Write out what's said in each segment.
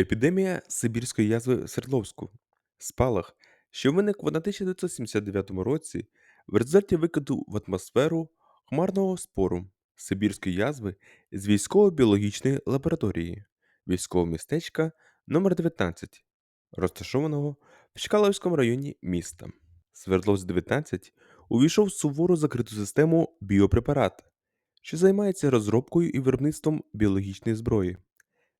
Епідемія сибірської язви Свердловську. Спалах, що виник в 1979 році в результаті викиду в атмосферу хмарного спору сибірської язви з військово-біологічної лабораторії військового містечка номер 19 розташованого в Чкаловському районі міста. Свердловськ 19 увійшов в суворо закриту систему біопрепарат, що займається розробкою і виробництвом біологічної зброї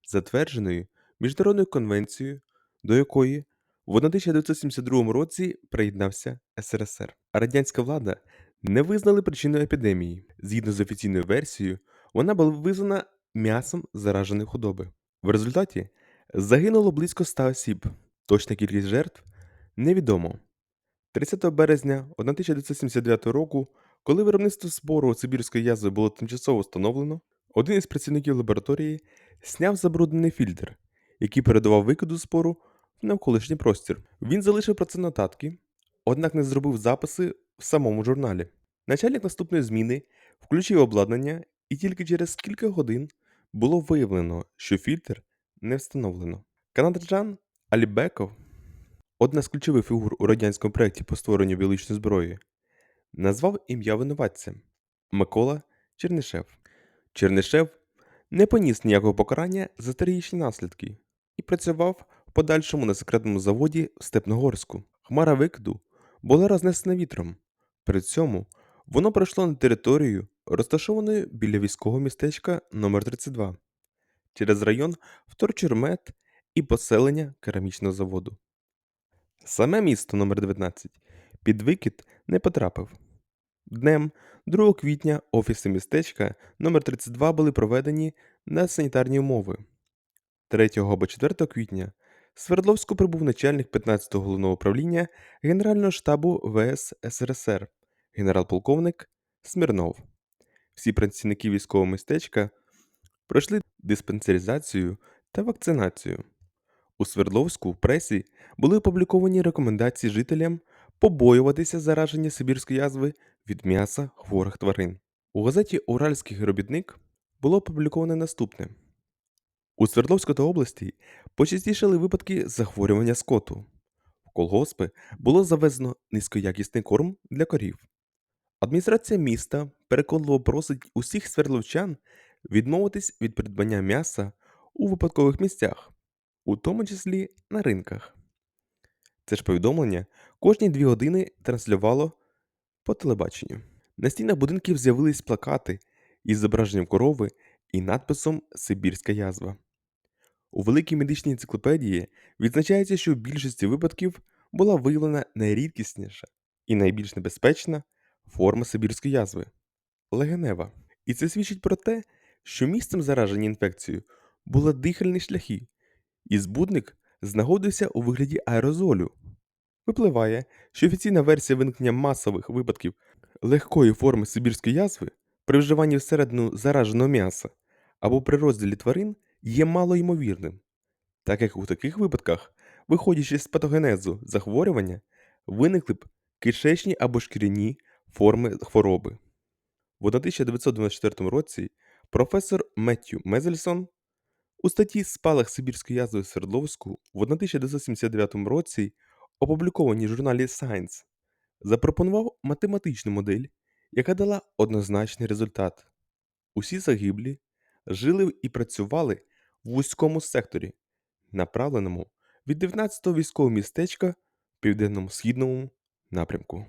затвердженою Міжнародною конвенцією, до якої в 1972 році приєднався СРСР. А радянська влада не визнали причину епідемії. Згідно з офіційною версією, вона була визнана м'ясом зараженої худоби. В результаті загинуло близько 100 осіб. Точна кількість жертв невідомо. 30 березня 1979 року, коли виробництво спору Сибірської язви було тимчасово встановлено, один із працівників лабораторії сняв забруднений фільтр, який передавав викиду спору в навколишній простір. Він залишив про це нотатки, однак не зробив записи в самому журналі. Начальник наступної зміни включив обладнання, і тільки через кілька годин було виявлено, що фільтр не встановлено. Канададжан Алібеков, одна з ключових фігур у радянському проєкті по створенню біологічної зброї, назвав ім'я винуватця Микола Чернишев. Чернишев не поніс ніякого покарання за трагічні наслідки і працював в подальшому на секретному заводі в Степногорську. Хмара викиду була рознесена вітром. При цьому воно пройшло на територію, розташованою біля військового містечка номер 32 через район вторчурмет і поселення керамічного заводу. Саме місто номер 19 під викид не потрапив. Днем 2 квітня офіси містечка номер 32 були проведені на санітарні умови. 3 або 4 квітня в Свердловську прибув начальник 15-го головного управління Генерального штабу ВС СРСР генерал-полковник Смірнов. Всі працівники військового містечка пройшли диспансеризацію та вакцинацію. У Свердловську в пресі були опубліковані рекомендації жителям побоюватися зараження сибірської язви від м'яса хворих тварин. У газеті Уральський робітник було опубліковане наступне: у Свердловській та області почастішали випадки захворювання скоту. В колгоспи було завезено низькоякісний корм для корів. Адміністрація міста переконливо просить усіх свердловчан відмовитись від придбання м'яса у випадкових місцях, у тому числі на ринках. Це ж повідомлення кожні дві години транслювало по телебаченню. На стінах будинків з'явились плакати із зображенням корови і надписом Сибірська язва. У великій медичній енциклопедії відзначається, що в більшості випадків була виявлена найрідкісніша і найбільш небезпечна форма сибірської язви легенева. І це свідчить про те, що місцем зараження інфекцією були дихальні шляхи, і збудник знаходився у вигляді аерозолю. Випливає, що офіційна версія виникнення масових випадків легкої форми сибірської язви при вживанні всередину зараженого м'яса або при розділі тварин є малоймовірним, так як у таких випадках, виходячи з патогенезу захворювання, виникли б кишечні або шкіряні форми хвороби. В 1994 році професор Меттью Мезельсон у статті Спалах Сибірської язви Свердловську в 1979 році, опублікованій в журналі Science, запропонував математичну модель, яка дала однозначний результат. Усі загиблі жили і працювали вузькому секторі, направленому від 19-го військового містечка в південно-східному напрямку.